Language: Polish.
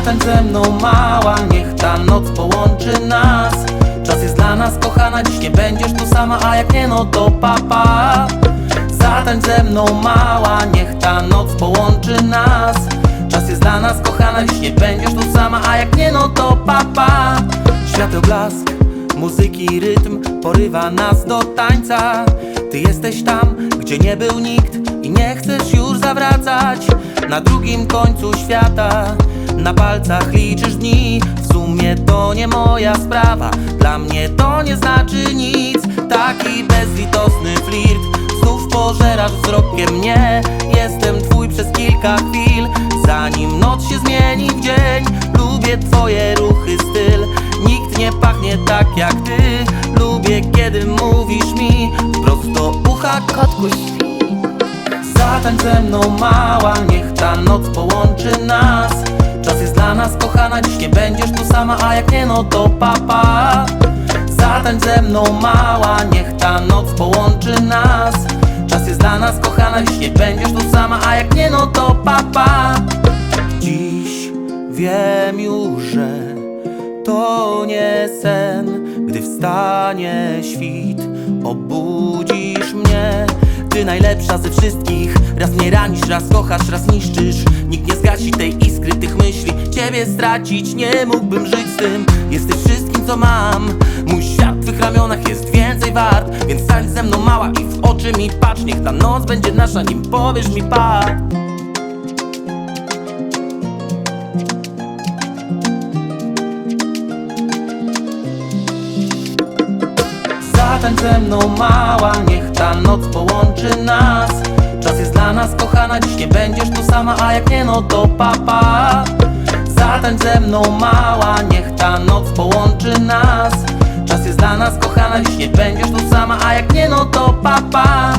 Zatańcz ze mną mała, niech ta noc połączy nas. Czas jest dla nas kochana, dziś nie będziesz tu sama A jak nie no to papa. Zatańcz ze mną mała, niech ta noc połączy nas. Czas jest dla nas kochana, dziś nie będziesz tu sama A jak nie no to papa. Światoblask, muzyki rytm porywa nas do tańca. Ty jesteś tam, gdzie nie był nikt i nie chcesz już zawracać. Na drugim końcu świata na palcach liczysz dni. W sumie to nie moja sprawa Dla mnie to nie znaczy nic. Taki bezlitosny flirt Znów pożerasz wzrokiem mnie. Jestem twój przez kilka chwil Zanim noc się zmieni w dzień. Lubię twoje ruchy, styl. Nikt nie pachnie tak jak ty. Lubię kiedy mówisz mi Wprost do ucha Kotku śpi. Zatańcz ze mną mała, niech ta noc połączy nas dziś nie będziesz tu sama A jak nie no to papa. Zatańcz ze mną mała, niech ta noc połączy nas. Czas jest dla nas kochana, dziś nie będziesz tu sama A jak nie no to papa. Dziś wiem już, że to nie sen Gdy wstanie świt, obudzisz mnie Ty najlepsza ze wszystkich. Raz mnie ranisz, raz kochasz, raz niszczysz Ciebie stracić nie mógłbym żyć z tym. Jesteś wszystkim co mam. Mój świat w twych ramionach jest więcej wart Więc stań ze mną mała i w oczy mi patrz. Niech ta noc będzie nasza, nim powiesz mi pa. Zatańcz ze mną mała, niech ta noc połączy nas. Czas jest dla nas kochana, dziś nie będziesz tu sama A jak nie no to papa Zatańcz ze mną mała, niech ta noc połączy nas. Czas jest dla nas kochana, dziś nie będziesz tu sama A jak nie no to papa